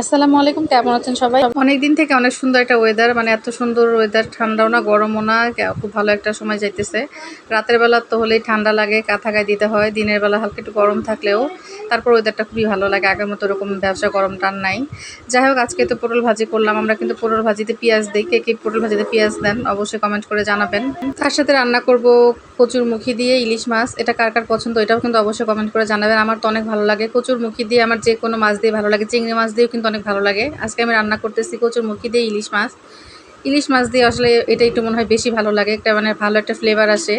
আসসালামু আলাইকুম, কেমন আছেন সবাই? অনেক দিন থেকে অনেক সুন্দর একটা ওয়েদার মানে এত সুন্দর ওয়েদার ঠান্ডাও না, গরমও না খুব ভালো একটা সময় যাইতেছে। রাতের বেলা তো হলেই ঠান্ডা লাগে, কাঁথা গায়ে দিতে হয়, দিনের বেলা হালকা একটু গরম থাকলেও তারপর ওয়েদারটা খুবই ভালো লাগে, আগের মতো ওরকম ব্যবসা গরম টান নাই। যাই হোক, আজকে তো পটল ভাজি করলাম, আমরা কিন্তু পটল ভাজিতে পেঁয়াজ দিই, কে কে পটল ভাজিতে পেঁয়াজ দেন অবশ্যই কমেন্ট করে জানাবেন। তার সাথে রান্না করব কচুর মুখি দিয়ে ইলিশ মাছ, এটা কার কার পছন্দ, এটাও কিন্তু অবশ্যই কমেন্ট করে জানাবেন, আমার তো অনেক ভালো লাগে। কচুর মুখি দিয়ে আমার যে কোনো মাছ দিয়ে ভালো লাগে, চিংড়ি মাছ দিয়েও কিন্তু অনেক ভালো লাগে। আজকে আমি রান্না করতেছি কচুর মুখি দিয়ে ইলিশ মাছ। ইলিশ মাছ দিয়ে আসলে এটা একটু মনে হয় বেশি ভালো লাগে। একটা মানে ভালো একটা ফ্লেভার আসে।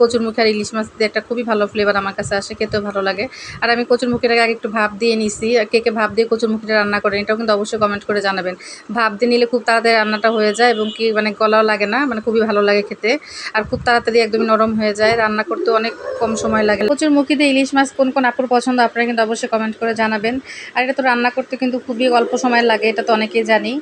কচুর মুখি আর ইলিশ মাছ দিয়ে একটা খুবই ভালো ফ্লেভার আমার কাছে আসে, খেতেও ভালো লাগে। আর আমি কচুর মুখিটাকে আগে একটু ভাব দিয়ে নিছি, কে কে ভাপ দিয়ে কচুর মুখিটা রান্না করেন এটাও কিন্তু অবশ্যই কমেন্ট করে জানাবেন। ভাব দিয়ে নিলে খুব তাড়াতাড়ি রান্নাটা হয়ে যায় এবং কি মানে গলাও লাগে না মানে খুবই ভালো লাগে খেতে। আর খুব তাড়াতাড়ি একদমই নরম হয়ে যায়, রান্না করতে অনেক কম সময় লাগে। কচুর মুখি দিয়ে ইলিশ মাছ কোন কোন আপুর পছন্দ আপনারা কিন্তু অবশ্যই কমেন্ট করে জানাবেন। আর এটা তো রান্না করতে কিন্তু খুবই অল্প সময় লাগে, এটা তো অনেকেই জানি।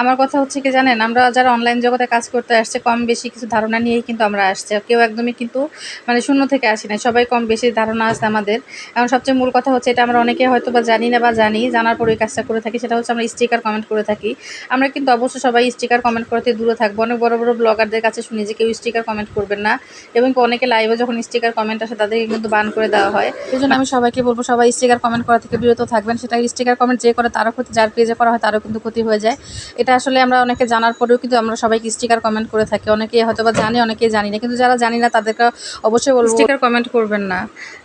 আমার কথা হচ্ছে কি জানেন, আমরা যারা অনলাইন জগতে কাজ করতে আসছে, কম বেশি কিছু ধারণা নিয়েই কিন্তু আমরা আসছি। কেউ একদমই কিন্তু মানে শূন্য থেকে আসি না সবাই কম বেশি ধারণা আছে আমাদের। এখন সবচেয়ে মূল কথা হচ্ছে, এটা আমরা অনেকে হয়তো বা জানি না বা জানি, জানার পরে কাজটা করে থাকি, সেটা হচ্ছে আমরা স্টিকার কমেন্ট করে থাকি। আমরা কিন্তু অবশ্যই সবাই স্টিকার কমেন্ট করতে দূরে থাকব। অনেক বড় বড় ব্লগারদের কাছে শুনি যে কেউ স্টিকার কমেন্ট করবেন না, এবং অনেকে লাইভে যখন স্টিকার কমেন্ট আসে, তাদেরকে কিন্তু বান করে দেওয়া হয়। এই জন্য আমি সবাইকে বলব, সবাই স্টিকার কমেন্ট করা থেকে বিরত থাকবেন। সেটা স্টিকার কমেন্ট যে করে তারও ক্ষতি, যার পেজে করা হয় তারও কিন্তু ক্ষতি হয়ে যায়। এটা আসলে আমরা অনেকে জানার পরেও কিন্তু আমরা সবাইকে স্টিকার কমেন্ট করে থাকি। অনেকে হয়তো বা জানি অনেকেই জানি না। কিন্তু যারা জানি না, তাদেরকে অবশ্যই বলব। স্টিকার কমেন্ট করবেন না।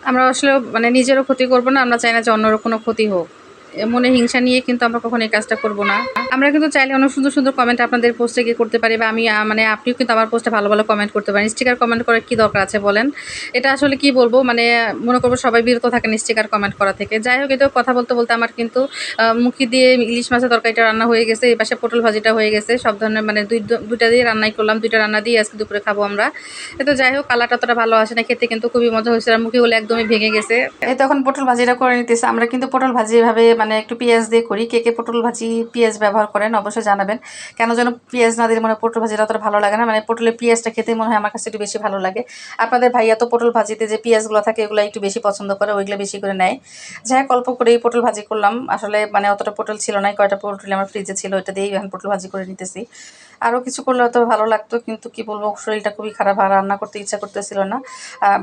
আমরা আসলে মানে নিজেরও ক্ষতি করব না, আমরা চাই না যে অন্যরও কোনো ক্ষতি হোক। মনে হিংসা নিয়ে কিন্তু আমরা কখনো এই কাজটা করব না। আমরা কিন্তু চাইলে অনেক সুন্দর সুন্দর কমেন্ট আপনাদের পোস্টে গিয়ে করতে পারি বা আমি মানে আপনিও কিন্তু আমার পোস্টে ভালো ভালো কমেন্ট করতে পারেন। স্টিকার কমেন্ট করার কী দরকার আছে বলেন? এটা আসলে কি বলব? মানে মনে করব সবাই বিরত থাকেন স্টিকার কমেন্ট করা থেকে। যাই হোক এটা কথা বলতে বলতে আমার কিন্তু মুখি দিয়ে ইলিশ মাছের তরকারিটা রান্না হয়ে গেছে। এই পাশে পটল ভাজিটা হয়ে গেছে। সব ধরনের মানে দুই দুইটা দিয়ে রান্নাই করলাম। দুইটা রান্না দিয়ে আজকে দুপুরে খাব আমরা। তো যাই হোক, কালারটা অতটা ভালো আসে না। খেতে কিন্তু খুবই মজা হয়েছে। আর মুখে হলে একদমই ভেঙে গেছে। তখন পটল ভাজিটা করে নিতেছে। আমরা কিন্তু পটল ভাজি এভাবে মানে একটু পেঁয়াজ দিয়ে করি। কে কে পটল ভাজি পেঁয়াজ ব্যবহার করেন অবশ্যই জানাবেন। কেন যেন পেঁয়াজ না দিলে মনে পটল ভাজিটা অতটা ভালো লাগে না। মানে পটলের পেঁয়াজটা খেতে মনে হয় আমার কাছে একটু বেশি ভালো লাগে। আপনাদের ভাইয়া তো পটল ভাজিতে যে পেঁয়াজগুলো থাকে এগুলো একটু বেশি পছন্দ করে, ওইগুলো বেশি করে নেয়। যাই অল্প করে এই পটল ভাজি করলাম। আসলে মানে অতটা পটল ছিল না, কয়টা পটল আমার ফ্রিজে ছিল, ওইটা দিয়েই এখন পটল ভাজি করে নিতেছি। আরও কিছু করলে হয়তো ভালো লাগতো, কিন্তু কি বলব, শরীরটা খুবই খারাপ আর রান্না করতে ইচ্ছা করতেছিল না।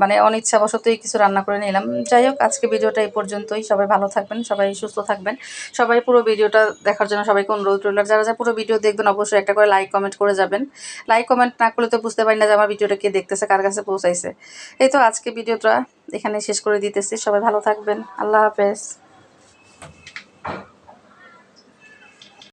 মানে অনিচ্ছাবশতই কিছু রান্না করে নিলাম। যাই হোক, আজকে ভিডিওটা এই পর্যন্তই। সবাই ভালো থাকবেন, সবাই সুস্থ থাকবেন। সবাই পুরো ভিডিওটা দেখার জন্য সবাইকে অনুরোধ রইল। যারা যারা পুরো ভিডিও দেখবেন, অবশ্যই একটা করে লাইক কমেন্ট করে যাবেন। লাইক কমেন্ট না করলে তো বুঝতে পারি না যে আমার ভিডিওটা কে দেখতেছে, কার কাছে পৌঁছাইছে। এই তো আজকে ভিডিওটা এখানে শেষ করে দিতেছি। সবাই ভালো থাকবেন। আল্লাহ হাফেজ।